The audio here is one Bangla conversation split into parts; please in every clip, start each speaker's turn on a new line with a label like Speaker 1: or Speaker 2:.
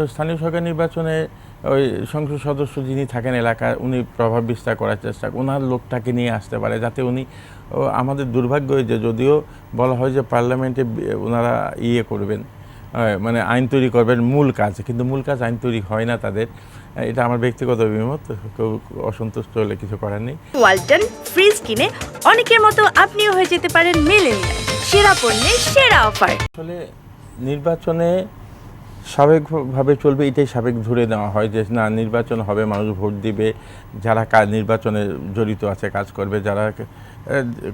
Speaker 1: তো স্থানীয় সরকার নির্বাচনে ওই সংসদ সদস্য যিনি থাকেন এলাকায় উনি প্রভাব বিস্তার করার চেষ্টা ওনার লোকটাকে নিয়ে আসতে পারে যাতে উনি আমাদের দুর্ভাগ্য যে যদিও বলা হয় যে পার্লামেন্টে ওনারা ইয়ে করবেন মানে আইন তৈরি করবেন মূল কাজ। কিন্তু মূল কাজ আইন তৈরি হয় না তাদের। এটা আমার ব্যক্তিগত অভিমত কেউ অসন্তুষ্ট হলে কিছু করার নেই।
Speaker 2: ওয়ালটন ফ্রিজ কিনে অনেকের মতো আপনিও হয়ে যেতে পারেন মেলেনিয়া সেরা পণ্যের সেরা অফার।
Speaker 1: আসলে নির্বাচনে স্বাভাবিকভাবে চলবে এটাই স্বাভাবিক ধরে নেওয়া হয় যে না নির্বাচন হবে মানুষ ভোট দিবে যারা কাজ নির্বাচনে জড়িত আছে কাজ করবে যারা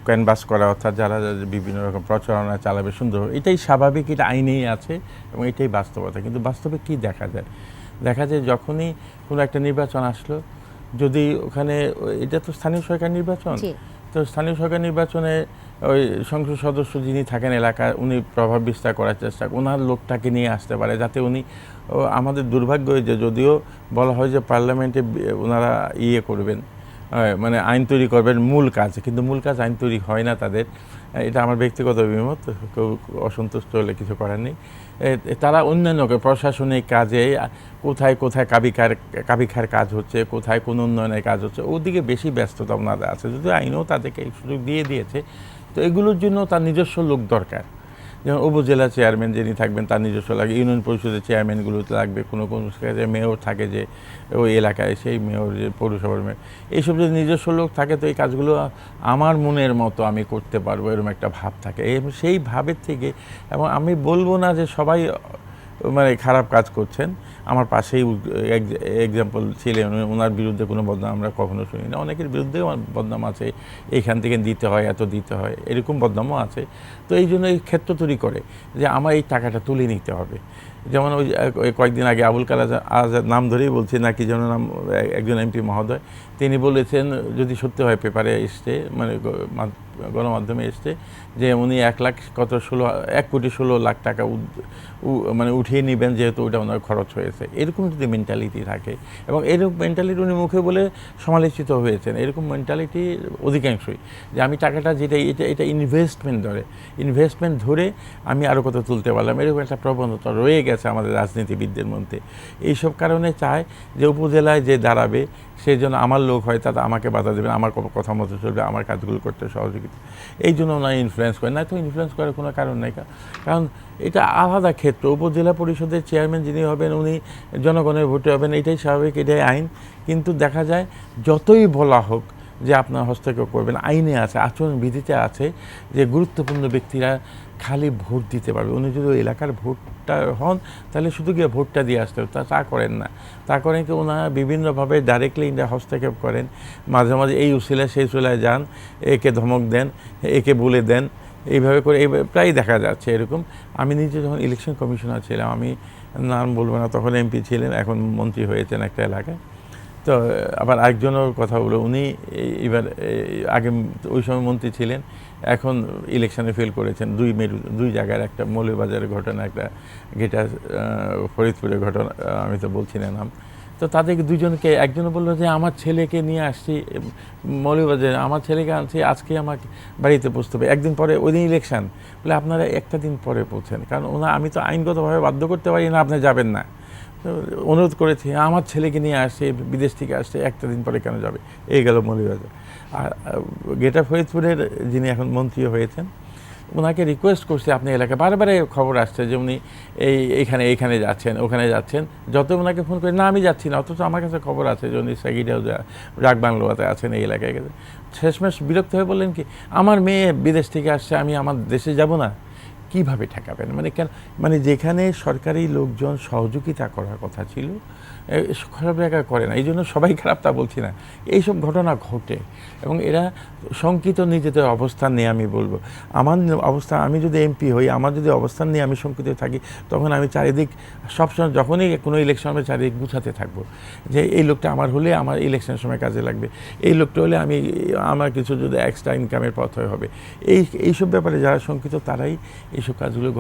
Speaker 1: ক্যানভাস করা অর্থাৎ যারা বিভিন্ন রকম প্রচারণা চালাবে সুন্দর এটাই স্বাভাবিক এটা আইনেই আছে এবং এটাই বাস্তবতা। কিন্তু বাস্তবে কি দেখা যায়? দেখা যায় যখনই কোনো একটা নির্বাচন আসলো যদি ওখানে এটা তো স্থানীয় সরকার নির্বাচন। তো স্থানীয় সরকার নির্বাচনে ওই সংসদ সদস্য যিনি থাকেন এলাকায়, উনি প্রভাব বিস্তার করার চেষ্টা ওনার লোকটাকে নিয়ে আসতে পারে যাতে উনি আমাদের দুর্ভাগ্য যে যদিও বলা হয় যে পার্লামেন্টে ওনারা ইয়ে করবেন মানে আইন তৈরি করবেন মূল কাজ। কিন্তু মূল কাজ আইন তৈরি হয় না তাদের। এটা আমার ব্যক্তিগত অভিমত, কেউ অসন্তুষ্ট হলে কিছু করার নেই। তারা অন্যান্যকে প্রশাসনিক কাজে কোথায় কোথায় কাবিকার কাবিখার কাজ হচ্ছে, কোথায় কোন উন্নয়নের কাজ হচ্ছে, ওদিকে বেশি ব্যস্ততা ওনাদের আছে। যদিও আইনও তাদেরকে সুযোগ দিয়ে দিয়েছে তো এগুলোর জন্য তার নিজস্ব লোক দরকার। যেমন উপজেলা চেয়ারম্যান যিনি থাকবেন, তার নিজস্ব লাগে। ইউনিয়ন পরিষদের চেয়ারম্যানগুলোতে লাগবে, কোনো কোনো জায়গায় মেয়র থাকে যে ওই এলাকায়, সেই মেয়র, যে পৌরসভার মেয়র। এইসব যদি নিজস্ব লোক থাকে, তো এই কাজগুলো আমার মনের মতো আমি করতে পারব, এরকম একটা ভাব থাকে। সেই ভাবের থেকে, এবং আমি বলব না যে সবাই মানে খারাপ কাজ করছেন। আমার পাশেই এক্সাম্পল ছিলেন, ওনার বিরুদ্ধে কোনো বদনাম আমরা কখনো শুনি না অনেকের বিরুদ্ধে বদনাম আছে এইখান থেকে দিতে হয়, এত দিতে হয়, এরকম বদনামও আছে। তো এই জন্য এই ক্ষেত্র তৈরি করে যে আমার এই টাকাটা তুলে নিতে হবে। যেমন ওই কয়েকদিন আগে আবুল কালাম আজাদ নাম ধরেই বলছি, নাকি যেন নাম একজন এমপি মহোদয়, তিনি বলেছেন, যদি সত্যি হয় পেপারে এসছে মানে গণমাধ্যমে এসছে, যে উনি এক লাখ কত ষোলো, এক কোটি ষোলো লাখ টাকা মানে উঠিয়ে নেবেন, যেহেতু ওটা ওনার খরচ হয়েছে। এরকম যদি মেন্টালিটি থাকে, এবং এরকম মেন্টালিটি উনি মুখে বলে সমালোচিত হয়েছেন, এরকম মেন্টালিটি অধিকাংশই, যে আমি টাকাটা যেটা, এটা এটা ইনভেস্টমেন্ট ধরে ইনভেস্টমেন্ট ধরে আমি আরও কত তুলতে পারলাম, এরকম একটা প্রবণতা রয়ে গেছে। আমাদের রাজনীতিবিদদের মধ্যে। এইসব কারণে চায় যে উপজেলায় যে দাঁড়াবে সেই জন্য আমার লোক হয়, তাতে আমাকে বাধা দেবেন আমার কথা মতো চলবে, আমার কাজগুলো করতে সহযোগিতা। এই জন্য ওনারা ইনফ্লুয়েন্স করে। না তো ইনফ্লুয়েন্স করার কোনো কারণ নেই কারণ এটা আলাদা ক্ষেত্র। উপজেলা পরিষদের চেয়ারম্যান যিনি হবেন, উনি জনগণের ভোটে হবেন, এটাই স্বাভাবিক, এটাই আইন। কিন্তু দেখা যায়, যতই বলা হোক যে আপনার হস্তক্ষেপ করবেন, আইনে আছে আচরণবিধিতে আছে যে গুরুত্বপূর্ণ ব্যক্তিরা খালি ভোট দিতে পারবে। উনি যদি ওই এলাকার ভোটটা হন, তাহলে শুধু গিয়ে ভোটটা দিয়ে আসতে হবে। তা তা করেন না। তা করেন কি ওনারা বিভিন্নভাবে ডাইরেক্টলি ইন্ডিয়া হস্তক্ষেপ করেন। মাঝে মাঝে এই উসিলায় সেই উসিলায় যান, একে ধমক দেন, একে বলে দেন। এইভাবে করে এই প্রায় দেখা যাচ্ছে এরকম। আমি নিজে যখন ইলেকশন কমিশনার ছিলাম, আমি নাম বলব না, তখন এমপি ছিলেন, এখন মন্ত্রী হয়েছেন একটা এলাকায়। তো আবার আরেকজনের কথা বলো উনি এবার আগে ওই সময় মন্ত্রী ছিলেন এখন ইলেকশনে ফেল করেছেন। দুই মেরু দুই জায়গার একটা মৌলবাজারের ঘটনা একটা আহ, ফরিদপুরের ঘটনা আমি তো বলছি না নাম। তো তাদেরকে দুজনকে একজন বলল যে আমার ছেলেকে নিয়ে আসছি মৌলবাজারে আমার ছেলেকে আনছি আজকে আমাকে বাড়িতে পৌঁছতে হবে। একদিন পরে ওই দিন ইলেকশন। বলে আপনারা একটা দিন পরে পৌঁছেন। কারণ ওনা আমি তো আইনগতভাবে বাধ্য করতে পারি না আপনি যাবেন না। অনুরোধ করেছি, আমার ছেলেকে নিয়ে আসছে বিদেশ থেকে আসছে একটা দিন পরে কেন যাবে? এই গেল মৌলভীবাজার আর গেট গেটা ফরিদপুরের যিনি এখন মন্ত্রী হয়েছেন ওনাকে রিকোয়েস্ট করছে, আপনি এলাকায় বারবারে খবর আসছে যে উনি এই, এইখানে এইখানে যাচ্ছেন, ওখানে যাচ্ছেন। যত ওনাকে ফোন করে, না, আমি যাচ্ছি না, অথচ আমার কাছে খবর আছে যে উনি সাইকিটাও রাগ বাংলোয়াতে আছেন এই এলাকায় গেছে। শেষমেশ বিরক্ত হয়ে বললেন কি, আমার মেয়ে বিদেশ থেকে আসছে, আমি আমার দেশে যাব না। কীভাবে ঠেকাবেন? মানে কেন মানে যেখানে সরকারি লোকজন সহযোগিতা করার কথা ছিল খারাপ জায়গা করে না। এই জন্য সবাই খারাপ তা বলছি না। এইসব ঘটনা ঘটে এবং এরা শঙ্কিত নিজেদের অবস্থান নিয়ে আমি বলব। আমার অবস্থান আমি যদি এমপি হই, আমার যদি অবস্থান নিয়ে আমি শঙ্কিত থাকি, তখন আমি চারিদিক, সবসময় যখনই কোনো ইলেকশন হবে, চারিদিক গুছাতে থাকব। যে এই লোকটা আমার হলে আমার ইলেকশনের সময় কাজে লাগবে। এই লোকটা হলে আমি, আমার কিছু যদি এক্সট্রা ইনকামের পথ হবে। এই, এইসব ব্যাপারে যারা শঙ্কিত, তারাই এইসব কাজগুলো